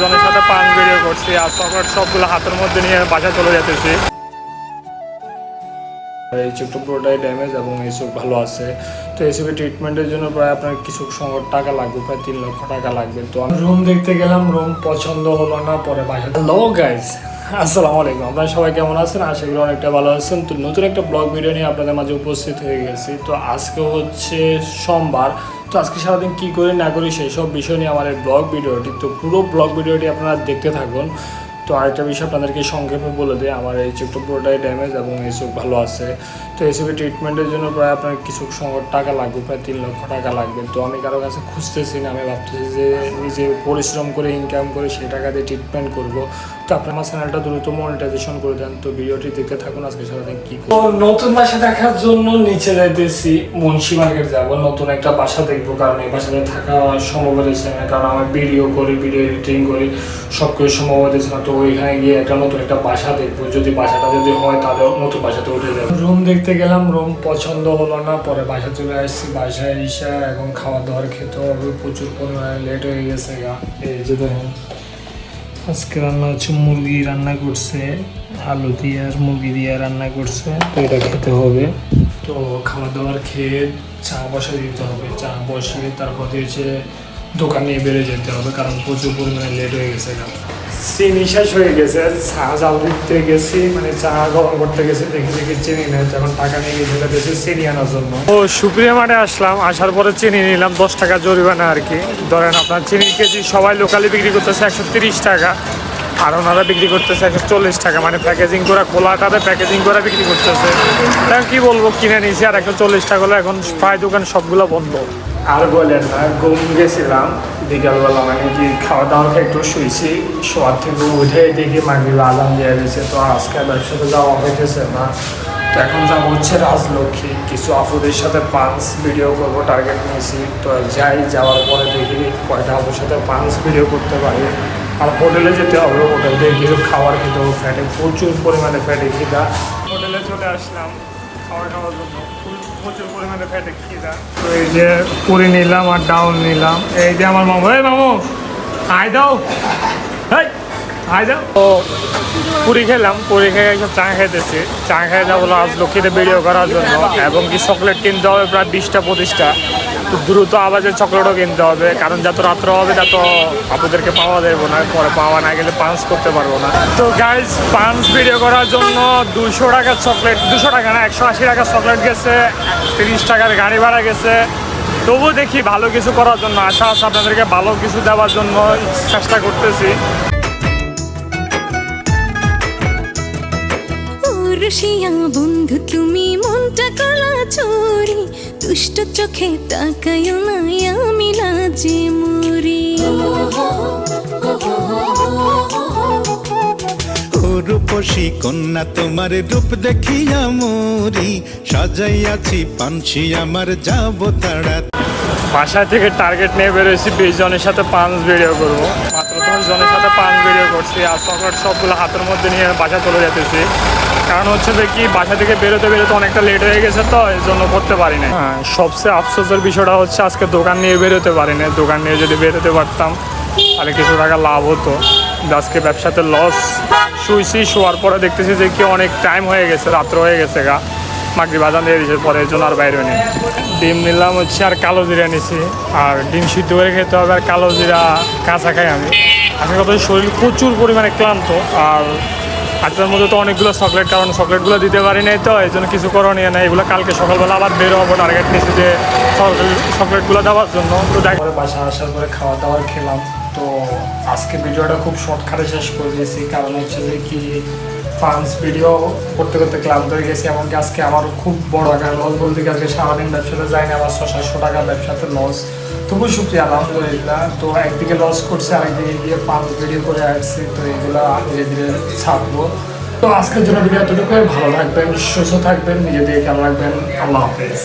জনের সাথে পান ভিডিও করছি আর চকলেট সবগুলো হাতের মধ্যে নিয়ে বাসা চলে যেতেছি। এই চোখটা পুরোটাই ড্যামেজ এবং এই চোখ ভালো আছে। তো এই চোখের ট্রিটমেন্টের জন্য প্রায় আপনার কিছু সংকট টাকা লাগবে, প্রায় তিন লক্ষ টাকা লাগবে। তো আমি রুম দেখতে গেলাম রুম পছন্দ হলো না, পরে বাসা হ্যালো গাইজ আসসালামু আলাইকুম। আপনারা সবাই কেমন আছেন? আশা করি অনেকটা ভালো আছেন। তো নতুন একটা ব্লগ ভিডিও নিয়ে আপনাদের মাঝে উপস্থিত হয়ে গেছি। তো আজকে হচ্ছে সোমবার। তো আজকে সারাদিন কী করি না করি সেই সব বিষয় নিয়ে আমার এই ব্লগ ভিডিওটি তো পুরো ব্লগ ভিডিওটি আপনারা দেখতে থাকুন। তো আরেকটা বিষয় আপনাদেরকে সংক্ষেপে বলে দিই, আমার এই চোখটা পুরোটাই ড্যামেজ এবং এই চোখ ভালো আছে। তো এই চোখের ট্রিটমেন্টের জন্য প্রায় আপনার কিছু টাকা লাগবে, প্রায় তিন লক্ষ টাকা লাগবে। তো আমি কারও কাছে খুঁজতেছি না, আমি ভাবতেছি যে নিজে পরিশ্রম করে ইনকাম করে সেই টাকা দিয়ে ট্রিটমেন্ট করব। তো আপনার আমার চ্যানেলটা দ্রুত মনিটাইজেশন করে দেন। তো ভিডিওটি দেখতে থাকুন, আজকে সারাদিন কি নতুন বাসা দেখার জন্য নিচে যাইতেছি, মুন্সি মার্কেট যাব। নতুন একটা বাসা দেখব, কারণ এই বাসাতে থাকা সম্ভব হয়েছে না। কারণ আমি ভিডিও করি ভিডিও এডিটিং করি। সব কিছু সম্ভব হতেছে না। তো ওইখানে গিয়ে একটা নতুন একটা বাসা দেখব। যদি বাসাটা যদি হয়, তাহলে নতুন বাসাতে উঠে যাবে। রুম দেখতে গেলাম, রুম পছন্দ হলো না। পরে বাসা চলে আসছি, বাসায় এসে এখন খাওয়া দাওয়ার খেতে হবে। প্রচুর পরিমাণে লেট হয়ে গেছে গা। এই যে দেখেন, আজকে রান্না হচ্ছে মুরগি রান্না করছে, আলু দিয়ে আর মুরগি দিয়ে রান্না করছে। তো এটা খেতে হবে। তো খাওয়া দাওয়ার খেয়ে চা বসা দিতে হবে। চা বসিয়ে তারপর দিয়েছে দোকান নিয়ে বেড়ে যেতে হবে কারণ প্রচুর পরিমাণে লেট হয়ে গেছে চিনি শেষ হয়ে গেছে চা জাল দিতে গেছি মানে চা গরম করতে গেছি দেখে দেখে চিনি নেই তখন টাকা নিয়ে গেছে গেছে চিনি আনার জন্য। ও সুপ্রিয়া মাঠে আসলাম আসার পরে চিনি নিলাম দশ টাকা জরিমানা আর কি। ধরেন আপনার চিনির কেজি সবাই লোকালি বিক্রি করতেছে একশো তিরিশ টাকা আর ওনারা বিক্রি করতেছে একশো চল্লিশ টাকা মানে প্যাকেজিং করা খোলাটাতে প্যাকেজিং করা বিক্রি করতেছে। কি বলব কিনে নিয়েছি আর একশো চল্লিশ টাকা হলো এখন প্রায় দোকান সবগুলো বন্ধ। আর বলেন না, ঘুম গেছিলাম বিকালবেলা মানে কি খাওয়া দাওয়া খেয়ে একটু শুয়েছি শোয়ার থেকে উঠে দেখি মাগরিব আজান দিয়ে দিয়েছে তো আজকে ব্যবসাতে যাওয়া হইতেছে না। তো এখন যাব হচ্ছে রাজলক্ষ্মী, কিছু আপুদের সাথে পাঁচ ভিডিও করব টার্গেট নিয়েছি। তো যাই, যাওয়ার পরে দেখি কয়টা আপুর সাথে পাঁচ ভিডিও করতে পারি। আর হোটেলে যেতে হবে, হোটেল থেকে কিছু খাবার খেতে হবে, ফ্যাটে প্রচুর পরিমাণে ফ্যাটে খিদা। হোটেলে চলে আসলাম। খাবার খাওয়ার জন্য। প্রচুর- পরিমাণে ফ্যাটে খিদা তো এই যে পুরি নিলাম আর ডাউন নিলাম। এই যে আমার মামু এই মামু আয় দাও। হেই, তো পুরি খেলাম, পুরি খেয়ে সব চা খেতেছি। চা খেয়ে যাব আজ লক্ষ্মীতে ভিডিও করার জন্য। এবং কি চকলেট কিনতে হবে, প্রায় বিশটা, পঁচিশটা। তো দ্রুত আবাজের চকলেটও কিনতে হবে, কারণ যত রাত্র হবে, তত আপনাদেরকে পাওয়া দেবো না। পরে পাওয়া না গেলে পাঞ্চ করতে পারব না। তো গাইজ পাঞ্চ ভিডিও করার জন্য দুশো টাকার চকলেট দুশো টাকা না, একশো আশি টাকার চকলেট গেছে, তিরিশ টাকার গাড়ি ভাড়া গেছে। তবুও দেখি ভালো কিছু করার জন্য। আশা আছে আপনাদেরকে ভালো কিছু দেওয়ার জন্য চেষ্টা করতেছি। রসিয়া বন্ধু তুমি মনটা কলা চোরি। দুষ্ট চোখে তাকায় না আমি লাজে মরি। ও রূপসী কন্যা তোমার রূপ দেখিয়া মরি। সাজাইয়াছি পানসি আমার যাব তাড়া বাসা থেকে টার্গেট নিয়ে বেরোয়েছি বিশ জনের সাথে পাঁচ ভিডিও করব। জনের সাথে পান বেরিয়ে করছি আর চকলেট সবগুলো হাতের মধ্যে নিয়ে বাসা চলে যেতেছি। কারণ হচ্ছে যে কি বাসা থেকে বেরোতে বেরোতে অনেকটা লেট হয়ে গেছে তো এই জন্য করতে পারি না হ্যাঁ সবচেয়ে আফসোসের বিষয়টা হচ্ছে আজকে দোকান নিয়ে বেরোতে পারি না দোকান নিয়ে যদি বেরোতে পারতাম তাহলে কিছু টাকা লাভ হতো। আজকে ব্যবসাতে লস শুইছি শোয়ার পরে দেখতেছি যে কি অনেক টাইম হয়ে গেছে রাত্র হয়ে গেছে গা। মাগরি বাজান দিয়ে দিয়েছে পরে জন্য বাইরে নেই ডিম নিলাম হচ্ছে আর কালো জিরা নিছি, আর ডিম সিদ্ধ করে খেতে হবে আর কালো জিরা কাঁচা খাই আমি। আজকে কথা শরীর প্রচুর পরিমাণে ক্লান্ত, আর আজকের মধ্যে তো অনেকগুলো চকলেট কারণ চকলেটগুলো দিতে পারি নাই তো এই জন্য কিছু করণীয় নেই এগুলো কালকে সকালবেলা আবার বেরো হব টার্গেট নিয়েছি যে চকলেটগুলো দেওয়ার জন্য। তো দেখ বাসা আসার পরে খাওয়া দাওয়ার খেলাম, তো আজকে ভিডিওটা খুব শর্টকাটে শেষ করে দিয়েছি, কারণ হচ্ছে যে কি ফান্স ভিডিও করতে করতে ক্লান্ত হয়ে গেছি, এমনকি আজকে আমার খুব বড় আকার লস বলতে গিয়ে আজকে সারাদিন ব্যবসাতে যায়নি আমার ছশো সাতশো টাকা ব্যবসাতে লস তবু শুক্রিয়া, আলহামদুলিল্লাহ। তো একদিকে লস করছে, আরেকদিকে গিয়ে ফান্স ভিডিও করে আসছি, তো এগুলো ধীরে ধীরে ছাড়বো। তো আজকের জন্য ভিডিও এতটুকু ভালো থাকবেন, সুস্থ থাকবেন নিজেদের খেয়াল রাখবেন। আল্লাহ হাফেজ।